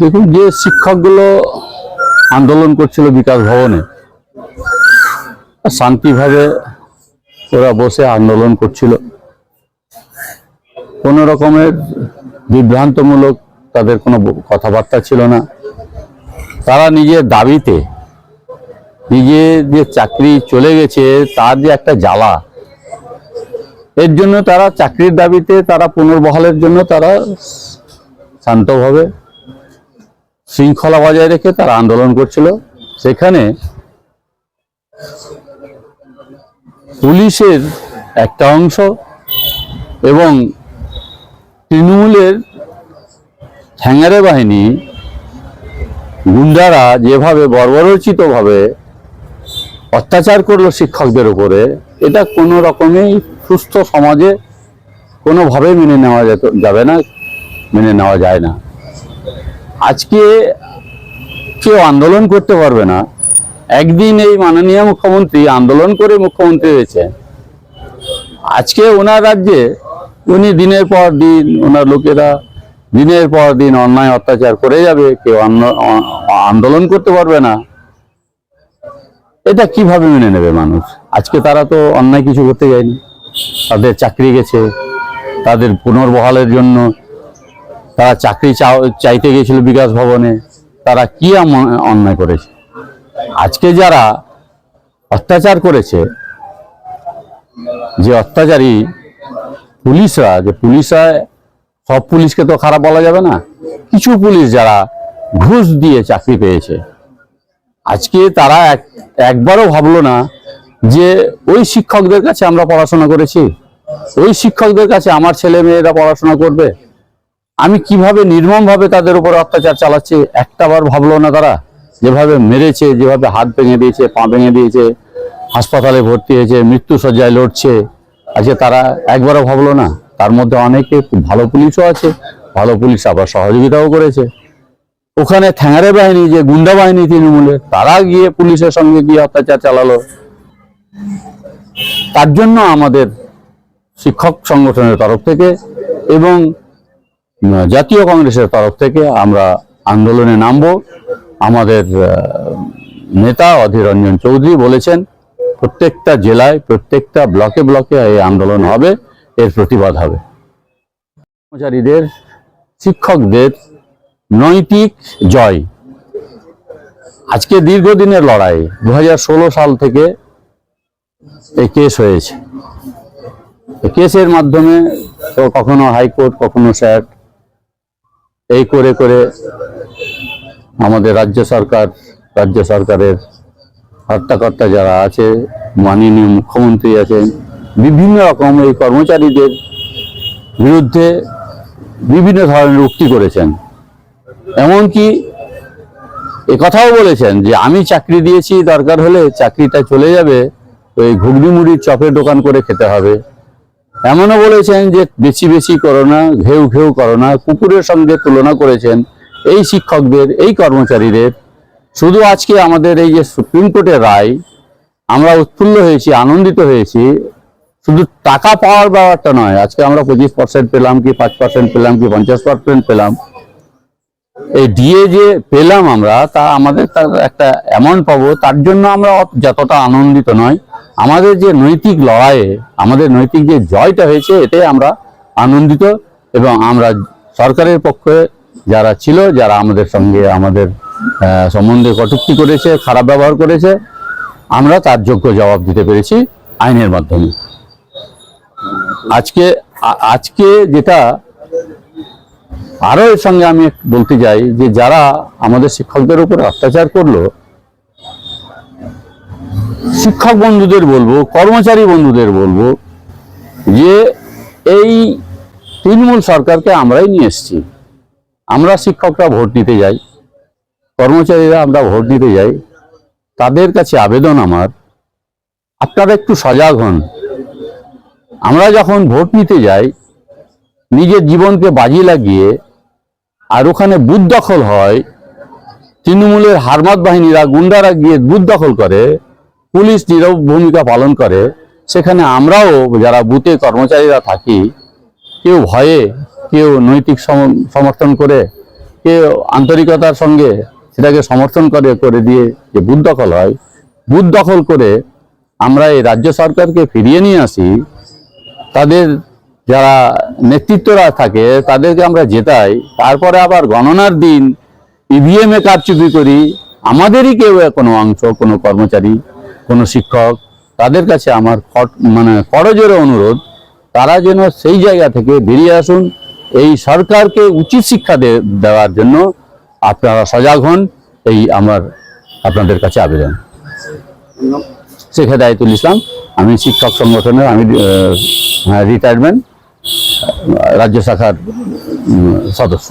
দেখুন যে শিক্ষকগুলো আন্দোলন করছিল বিকাশ ভবনে, শান্তিভাবে ওরা বসে আন্দোলন করছিল। কোনো রকমের বিভ্রান্তমূলক তাদের কোনো কথাবার্তা ছিল না। তারা নিজের দাবিতে নিজের যে চাকরি চলে গেছে, তার যে একটা জ্বালা, এর জন্য তারা চাকরির দাবিতে তারা পুনর্বহালের জন্য তারা শান্তভাবে শৃঙ্খলা বজায় রেখে তারা আন্দোলন করছিল। সেখানে পুলিশের একটা অংশ এবং তৃণমূলের ঠ্যাঙ্গারে বাহিনী গুন্ডারা যেভাবে বর্বরচিতভাবে অত্যাচার করল শিক্ষকদের উপরে, এটা কোনো রকমেই সুস্থ সমাজে কোনোভাবে মেনে নেওয়া যাবে না, মেনে নেওয়া যায় না। আজকে কেউ আন্দোলন করতে পারবে না। একদিন এই মাননীয় মুখ্যমন্ত্রী আন্দোলন করে মুখ্যমন্ত্রী হয়েছে। আজকে ওনার রাজ্যে উনি দিনের পর দিন ওনার লোকেরা দিনের পর দিন অন্যায় অত্যাচার করে যাবে, কেউ আন্দোলন করতে পারবে না। এটা কীভাবে মেনে নেবে মানুষ? আজকে তারা তো অন্যায় কিছু করতে যায়নি। তাদের চাকরি গেছে, তাদের পুনর্বহালের জন্য তারা চাকরি চাইতে গেছিল বিকাশ ভবনে, তারা কি অন্যায় করেছে? আজকে যারা অত্যাচার করেছে, যে অত্যাচারী পুলিশরা, যে পুলিশরা, সব পুলিশকে তো খারাপ বলা যাবে না, কিছু পুলিশ যারা ঘুষ দিয়ে চাকরি পেয়েছে, আজকে তারা এক, একবারও ভাবলো না যে ওই শিক্ষকদের কাছে আমরা পড়াশোনা করেছি, ওই শিক্ষকদের কাছে আমার ছেলে মেয়েরা পড়াশোনা করবে। আমি কীভাবে নির্মমভাবে তাদের উপর অত্যাচার চালাচ্ছি, একটাবার ভাবলো না তারা? যেভাবে মেরেছে, যেভাবে হাত ভেঙে দিয়েছে, পা ভেঙে দিয়েছে, হাসপাতালে ভর্তি হয়েছে মৃত্যু সজ্জায় লড়ছে, আজকে তারা একবারও ভাবলো না? তার মধ্যে অনেকে ভালো পুলিশও আছে, ভালো পুলিশ আবার সহযোগিতাও করেছে। ওখানে ঠ্যাঙারে বাহিনী, যে গুন্ডা বাহিনী তৃণমূলের তারা গিয়ে পুলিশের সঙ্গে গিয়ে অত্যাচার চালালো। তার জন্য আমাদের শিক্ষক সংগঠনের তরফ থেকে এবং জাতীয় কংগ্রেসের তরফ থেকে আমরা আন্দোলনে নামব। আমাদের নেতা অধীর রঞ্জন চৌধুরী বলেছেন, প্রত্যেকটা জেলায়, প্রত্যেকটা ব্লকে ব্লকে এই আন্দোলন হবে, এর প্রতিবাদ হবে। কর্মচারীদের, শিক্ষকদের নৈতিক জয়। আজকে দীর্ঘদিনের লড়াই দু হাজার ষোলো সাল থেকে এই কেস হয়েছে। কেসের মাধ্যমে তো কখনো হাইকোর্ট, কখনো স্যাট এই করে করে আমাদের রাজ্য সরকার, রাজ্য সরকারের হর্তাকর্তা যারা আছে, মাননীয় মুখ্যমন্ত্রী আছেন, বিভিন্ন রকম এই কর্মচারীদের বিরুদ্ধে বিভিন্ন ধরনের উক্তি করেছেন। এমনকি কথাও বলেছেন যে আমি চাকরি দিয়েছি, দরকার হলে চাকরিটা চলে যাবে, ওই ঘুগনি মুড়ির চপের দোকান করে খেতে হবে। এমনও বলেছেন যে বেশি বেশি করো না ঘেউ ঘেউ করো না কুকুরের সঙ্গে তুলনা করেছেন এই শিক্ষকদের, এই কর্মচারীদের। শুধু আজকে আমাদের এই যে সুপ্রিম কোর্টের রায়, আমরা উৎফুল্ল হয়েছি, আনন্দিত হয়েছি। শুধু টাকা পাওয়ার ব্যাপারটা নয়, আজকে আমরা পঁচিশ পার্সেন্ট পেলাম কি পাঁচ পার্সেন্ট পেলাম কি পঞ্চাশ পার্সেন্ট পেলাম। এই ডিএ যে পেলাম আমরা, তা আমাদের তার একটা অ্যামাউন্ট পাবো। তার জন্য আমরা যতটা আনন্দিত নয়। আমাদের যে নৈতিক লড়াইয়ে, আমাদের নৈতিক যে জয়টা হয়েছে এতে আমরা আনন্দিত এবং আমরা সরকারের পক্ষে যারা ছিল, যারা আমাদের সঙ্গে আমাদের সম্বন্ধে কটুক্তি করেছে, খারাপ ব্যবহার করেছে, আমরা তার যোগ্য জবাব দিতে পেরেছি আইনের মাধ্যমে। আজকে আজকে যেটা আরও এর সঙ্গে আমি বলতে চাই যে যারা আমাদের শিক্ষকদের উপর অত্যাচার করল, শিক্ষক বন্ধুদের বলব, কর্মচারী বন্ধুদের বলব যে এই তৃণমূল সরকারকে আমরাই নিয়ে এসেছি। আমরা শিক্ষকরা ভোট দিতে যাই, কর্মচারীরা আমরা ভোট দিতে যাই। তাদের কাছে আবেদন আমার, আপনারা একটু সজাগ হন। আমরা যখন ভোট নিতে যাই, নিজের জীবনকে বাজি লাগিয়ে আর ওখানে বুথ দখল হয়, তৃণমূলের হারমাত বাহিনীরা গুন্ডারা গিয়ে বুথ দখল করে, পুলিশ নীরব ভূমিকা পালন করে। সেখানে আমরাও যারা বুথে কর্মচারীরা থাকি, কেউ ভয়ে, কেউ নৈতিক সম- সমর্থন করে, কেউ আন্তরিকতার সঙ্গে সেটাকে সমর্থন করে করে দিয়ে যে বুথ দখল হয়, বুথ দখল করে আমরা এই রাজ্য সরকারকে ফিরিয়ে নিয়ে আসি, তাদের যারা নেতৃত্বরা থাকে, তাদেরকে আমরা জেতাই। তারপরে আবার গণনার দিন ইভিএম এ কারচুপি করি। আমাদেরই কেউ কোনো অংশ, কোনো কর্মচারী, কোনো শিক্ষক, তাদের কাছে আমার মানে করজোরে অনুরোধ, তারা যেন সেই জায়গা থেকে বেরিয়ে আসুন। এই সরকারকে উচিত শিক্ষা দেওয়ার জন্য আপনারা সজাগ হন। এই আমার আপনাদের কাছে আবেদন। শেখ হেদায়তুল ইসলাম, আমি শিক্ষক সংগঠনের, আমি রিটায়ারমেন্ট রাজ্য শাখার সদস্য।